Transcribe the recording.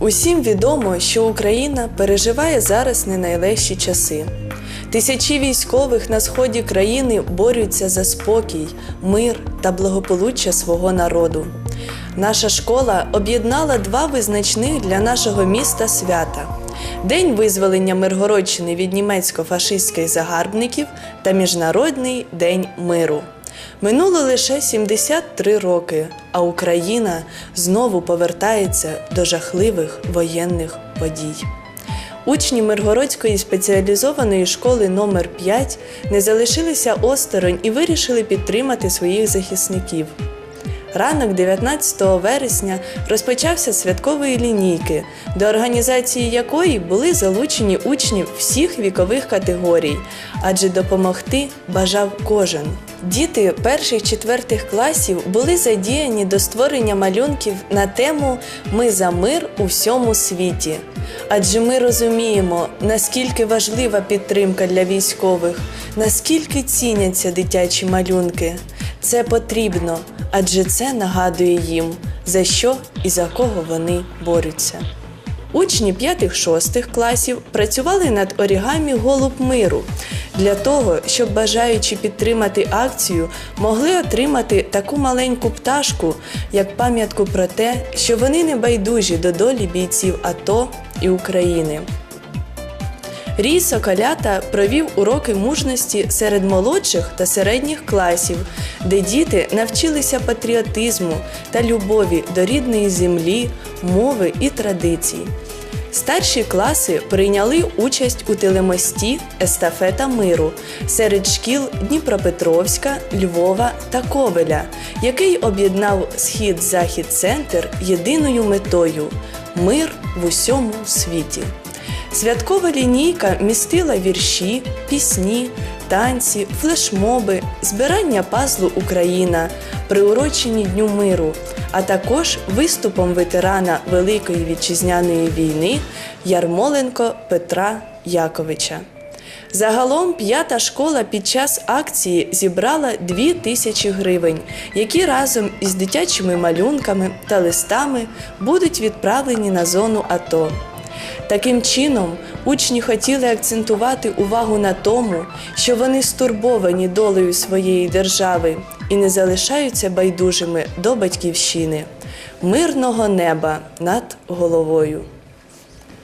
Усім відомо, що Україна переживає зараз не найлегші часи. Тисячі військових на сході країни борються за спокій, мир та благополуччя свого народу. Наша школа об'єднала два визначних для нашого міста свята: День визволення Миргородщини від німецько-фашистських загарбників та Міжнародний день миру. Минуло лише 73 роки, а Україна знову повертається до жахливих воєнних подій. Учні Миргородської спеціалізованої школи номер 5 не залишилися осторонь і вирішили підтримати своїх захисників. Ранок 19 вересня розпочався святкової лінійки, до організації якої були залучені учні всіх вікових категорій, адже допомогти бажав кожен. Діти перших-четвертих класів були задіяні до створення малюнків на тему Ми за мир у всьому світі. Адже ми розуміємо, наскільки важлива підтримка для військових, наскільки ціняться дитячі малюнки. Це потрібно, адже це нагадує їм, за що і за кого вони борються. Учні 5-6 класів працювали над орігамі Голуб миру для того, щоб бажаючи підтримати акцію, могли отримати таку маленьку пташку, як пам'ятку про те, що вони не байдужі до долі бійців АТО і України. Рій Соколята провів уроки мужності серед молодших та середніх класів, де діти навчилися патріотизму та любові до рідної землі, мови і традицій. Старші класи прийняли участь у телемості Естафета миру серед шкіл Дніпропетровська, Львова та Ковеля, який об'єднав схід-захід центр єдиною метою мир в усьому світі. Святкова лінійка містила вірші, пісні, танці, флешмоби, збирання пазлу Україна, приурочені Дню миру, а також виступом ветерана Великої вітчизняної війни Ярмоленко Петра Яковича. Загалом п'ята школа під час акції зібрала 2 тисячі гривень, які разом із дитячими малюнками та листами будуть відправлені на зону АТО. Таким чином, учні хотіли акцентувати увагу на тому, що вони стурбовані долею своєї держави і не залишаються байдужими до батьківщини, мирного неба над головою.